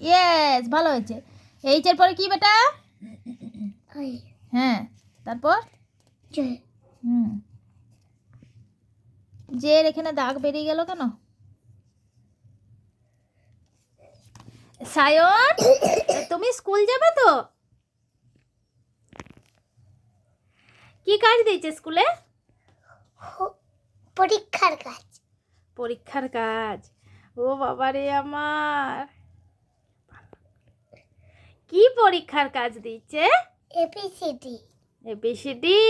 Yes ভালো হয়েছে। এইচের পরে কি বেটা? হ্যাঁ তারপর? হুম। এখানে দাগ বেরিয়ে গেল কেন? সায়ন তুমি স্কুল যাবে তো? কি কাজ দিয়েছে স্কুলে? পরীক্ষার কাজ। পরীক্ষার কাজ। ও বাবারে আমার। কি পরীক্ষার কাজ দিচ্ছে? এপিসিডি এবিসিডি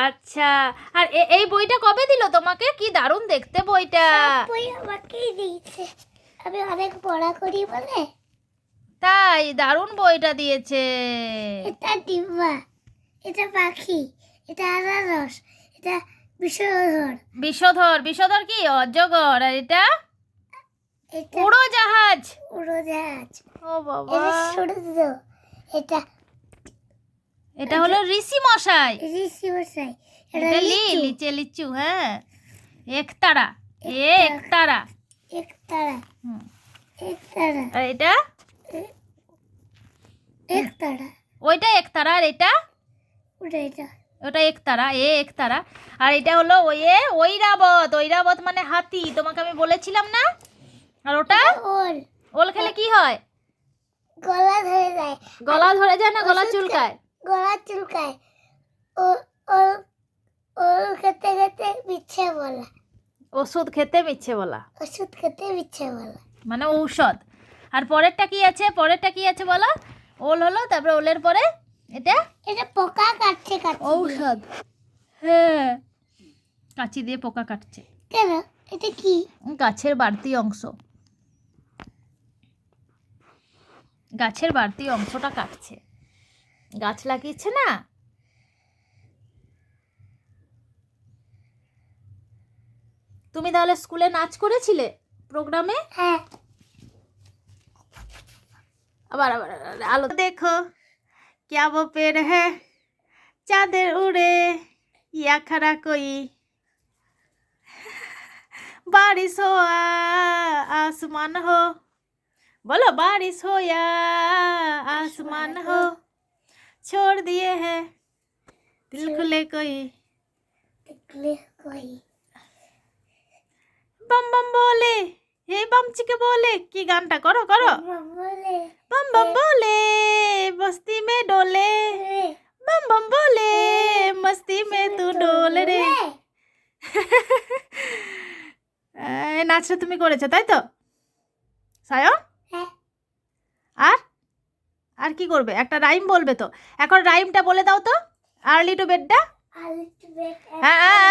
আচ্ছা। আর এই বইটা কবে দিল তোমাকে? কি দারুণ দেখতে বইটা। বই আমাকেই দিয়েছে। আমি অনেক পড়া করি বলে। তাই দারুণ বইটা দিয়েছে। এটা ডিম্বা এটা পাখি এটা আনারস এটা বিষধর বিষধর বিষধর কি? অজগর আর এটা? এটা উড়োজাহাজ? উড়োজাহাজ। ও বাবা। এটা সূর্য। এটা এটা হলো ঋষি মশাই। ঋষি মশাই। এটা লিচু। লিচে লিচু হ্যাঁ। একতারা। এ একতারা। একতারা। হুম। একতারা। আর এটা? একতারা। ওইটা একতারা আর এটা? ওটা এটা। ওটা একতারা এ একতারা। আর এটা হলো ওই এ ঐরাবত। ঐরাবত মানে হাতি। তোমাকে আমি বলেছিলাম না? আর ওটা? ওল। ওল খেলে কি হয়? গলা ধরে যায়। গলা ধরে যায় না? গলা চুলকায়? গলা চুলকায়। ও ওল ওল খেতে খেতে মিচ্ছে বলা। ওষুধ খেতে মিচ্ছে বলা। ওষুধ খেতে মিচ্ছে বলা। মানে ঔষধ। আর পরেরটা কি আছে? পরেরটা কি আছে বলো? ওল হলো তারপরে ওলের পরে এটা? এটা পোকা কাটছে কাটছে ঔষধ। হ্যাঁ। কাঁচি দিয়ে পোকা কাটছে। কেন? এটা কি? গাছের বাড়তি অংশ। গাছের বাড়তি অংশটা কাটছে গাছ লাগিয়েছে না তুমি তাহলে স্কুলে নাচ করেছিলে প্রোগ্রামে হ্যাঁ আবার আবার আবার, আলো দেখো क्या वो पेड़ है चादर उड़े या खड़ा कोई बारिश हो आ- आसमान हो बोलो बारिश हो या आसमान हो छोड़ दिए है दिल खुले कोई बम बम बोले हे बम चिके बोले की गानটা করো করো बम बम बोले बस्ती में डोले बम बम बोले मस्ती में तू डोल रे নাচটা তুমি করেছ তাই তো সায়ন আর? আর কি করবে? একটা রাইম বলবে তো। এখন রাইমটা বলে দাও তো। Early to? বেডটা আলু বেট হ্যাঁ।